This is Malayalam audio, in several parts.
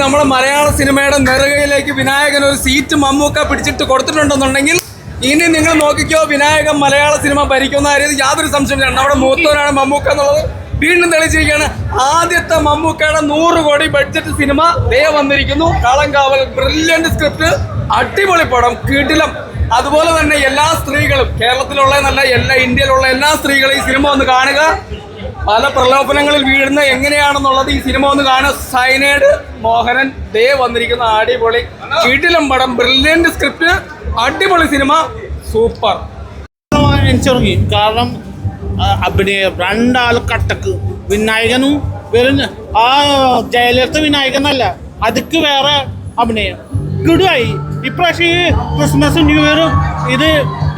നമ്മുടെ മലയാള സിനിമയുടെ നെറുകയിലേക്ക് വിനായകൻ ഒരു സീറ്റ് മമ്മൂക്ക പിടിച്ചിട്ട് കൊടുത്തിട്ടുണ്ടെന്നുണ്ടെങ്കിൽ ഇനി നിങ്ങൾ നോക്കിക്കോ വിനായകൻ മലയാള സിനിമ ഭരിക്കുന്ന കാര്യം യാതൊരു സംശയമില്ല നമ്മുടെ മൂത്തവനാണ് മമ്മൂക്ക എന്നുള്ളത് വീണ്ടും തെളിയിച്ചിരിക്കുകയാണ്. ആദ്യത്തെ മമ്മൂക്കയുടെ നൂറ് കോടി ബഡ്ജറ്റ് സിനിമ ദേ വന്നിരിക്കുന്നു. കളങ്കാവൽ ബ്രില്യന്റ് സ്ക്രിപ്റ്റ് അടിപൊളി പടം കിടിലം. അതുപോലെ തന്നെ എല്ലാ സ്ത്രീകളും കേരളത്തിലുള്ള നല്ല എല്ലാ ഇന്ത്യയിലുള്ള എല്ലാ സ്ത്രീകളും ഈ സിനിമ ഒന്ന് കാണുക. പല പ്രലോഭനങ്ങളിൽ വീഴുന്ന എങ്ങനെയാണെന്നുള്ളത് ഈ സിനിമ ഒന്ന് കാണാൻ സൈനേഡ് മോഹനൻ ദേ വന്നിരിക്കുന്ന. അടിപൊളി. വീട്ടിലും പടം. ബ്രില്യന്റ് സ്ക്രിപ്റ്റ് അടിപൊളി സിനിമ. സൂപ്പർ എനിച്ചിറങ്ങി കാരണം അഭിനയ രണ്ടാൾ കട്ടക്ക് വിനായകനും വെറും ആ ജയലളിത വിനായകനല്ല അതിക്ക് വേറെ അഭിനയം. ഗുഡായി ഇപ്രാവശ്യം ഈ ക്രിസ്മസ് ന്യൂ ഇയറും ഇത്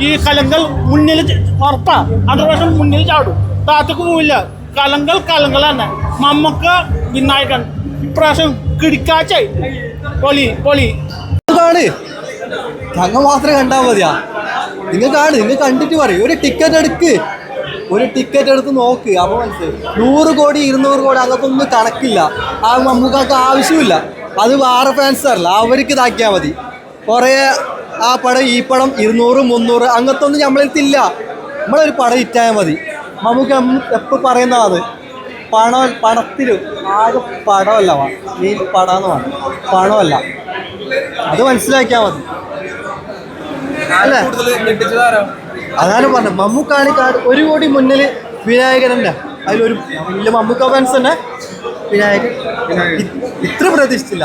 ഈ കലങ്കൽ മുന്നിൽ ഉറപ്പാ അടുത്ത പ്രാവശ്യം മുന്നിൽ ചാടും. താത്തക്ക് പോവില്ല. കലങ്കൽ കലങ്കൽ തന്നെ മമ്മക്ക വിനായകൻ. ഇപ്രാവശ്യം കിടിക്കാച്ചായി പൊളി പൊളി. കാണ് ഞങ്ങൾ മാത്രം കണ്ടാൽ മതിയാ. നിങ്ങൾ കാണ് നിങ്ങൾ കണ്ടിട്ട് പറയും. ഒരു ടിക്കറ്റ് എടുക്ക്. ഒരു ടിക്കറ്റ് എടുത്ത് നോക്ക്. അപ്പോൾ മനസ്സിലായി. നൂറ് കോടി ഇരുന്നൂറ് കോടി അങ്ങനത്തൊന്നും കണക്കില്ല. ആ മമ്മൂക്കാക്ക് ആവശ്യമില്ല. അത് വേറെ ഫാൻസ് അല്ല അവർക്ക് ഇതാക്കിയാൽ മതി. കുറേ ആ പടം ഈ പടം ഇരുന്നൂറ് മുന്നൂറ് അങ്ങനത്തൊന്നും നമ്മളെടുത്തില്ല നമ്മളൊരു പടം ഇറ്റായാൽ മതി. നമുക്ക് എപ്പോൾ പറയുന്നതാണ് പണം പണത്തിൽ ആകെ പടമല്ല മെയിൻ പടാന്ന് പറഞ്ഞു പണമല്ല. അത് മനസ്സിലാക്കിയാൽ മതി. അല്ലേ? അതാണ് പറഞ്ഞത്. മമ്മൂക്കാണ് കാട് ഒരു കോടി മുന്നിൽ വിനായകൻ തന്നെ അതിലൊരു വലിയ മമ്മൂക്ക ഫാൻസ് തന്നെ. വിനായകൻ. ഇത്ര പ്രതീക്ഷിച്ചില്ല.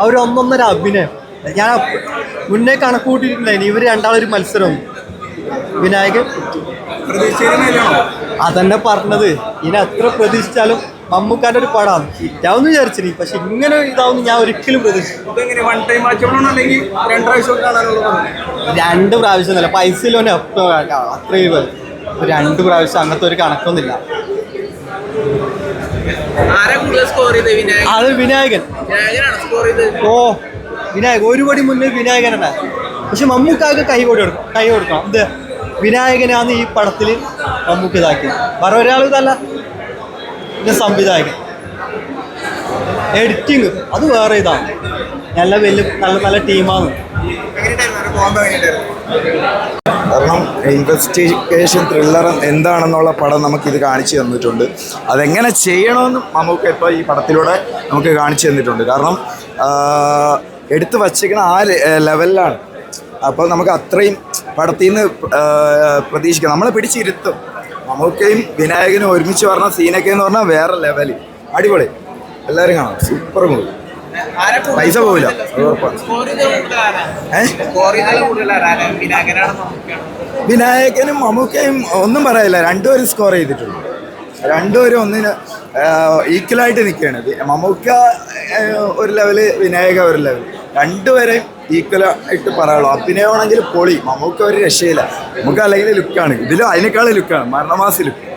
അവർ ഒന്നൊന്നര അഭിനയം. ഞാൻ മുന്നേ കണക്കൂട്ടിയിട്ടുണ്ടായിരുന്നു. ഇവർ രണ്ടാളൊരു മത്സരം. വിനായകൻ. അതന്നെ പറഞ്ഞത്. ഇനി എത്ര പ്രതീക്ഷിച്ചാലും മമ്മൂക്കാന്റെ ഒരു പടമാണ് ഹിറ്റാവെന്ന് വിചാരിച്ചിനി. പക്ഷെ ഇങ്ങനെ ഇതാവുന്ന ഞാൻ ഒരിക്കലും പ്രതീക്ഷിച്ചു ഇതെങ്ങനെ വൺ ടൈം വാച്ചോളാണോ അല്ലെങ്കിൽ രണ്ട് പ്രാവശ്യം അല്ല പൈസ അത്രയും രണ്ട് പ്രാവശ്യം അങ്ങനത്തെ ഒരു കണക്കൊന്നുമില്ല. ആരാ സ്കോർ ചെയ്ത് വിനായകൻ. അത് വിനായകൻ. വിനായകനാണ് സ്കോർ ചെയ്ത് ഓ വിനായകൻ. ഒരുപടി മുന്നേ വിനായകനാണ്. പക്ഷെ മമ്മൂക്കാക്ക് കൈ കൊടുക്കണം കൈ കൊടുക്കണം. എന്ത് വിനായകനാണ് ഈ പടത്തിൽ മമ്മൂക്ക് ഇതാക്കിയത് വേറെ ഒരാൾ ഇതല്ല. പിന്നെ സംവിധായകൻ. എഡിറ്റിങ് അത് വേറെ ഇതാണ് നല്ല വലിയ നല്ല നല്ല ടീമാണ്. കാരണം ഇൻവെസ്റ്റിഗേഷൻ ത്രില്ലർ എന്താണെന്നുള്ള പടം നമുക്കിത് കാണിച്ചു തന്നിട്ടുണ്ട്. അതെങ്ങനെ ചെയ്യണമെന്ന് നമുക്ക് ഇപ്പോൾ ഈ പടത്തിലൂടെ നമുക്ക് കാണിച്ചു തന്നിട്ടുണ്ട്. കാരണം എടുത്തു വച്ചിരിക്കുന്ന ആ ലെവലിലാണ് അപ്പോൾ നമുക്ക് അത്രയും പടത്തിൽ നിന്ന് പ്രതീക്ഷിക്കാം. നമ്മളെ പിടിച്ചിരുത്തും. മമ്മൂക്കയും വിനായകനും ഒരുമിച്ച് പറഞ്ഞ സീനൊക്കെ എന്ന് പറഞ്ഞാൽ വേറെ ലെവൽ അടിപൊളി. എല്ലാവരും കാണാം. Super movie. പൈസ പോവില്ല. വിനായകനും മമ്മൂക്കയും ഒന്നും പറയില്ല രണ്ടുപേരും സ്കോർ ചെയ്തിട്ടുണ്ട്. രണ്ടുപേരും ഒന്നിന് ഈക്വലായിട്ട് നിൽക്കുകയാണ്. മമ്മൂക്ക ഒരു ലെവൽ വിനായക ഒരു ലെവൽ രണ്ടുപേരെയും ഈക്വൽ ആയിട്ട് പറയുള്ളൂ അഭിനയമാണെങ്കിൽ പൊളി. നമുക്ക് ഒരു രക്ഷയില്ല. നമുക്ക് അല്ലെങ്കിൽ ലുക്കാണ്. ഇതിലും അതിനേക്കാളും ലുക്കാണ്. മരണമാസി ലുക്ക്.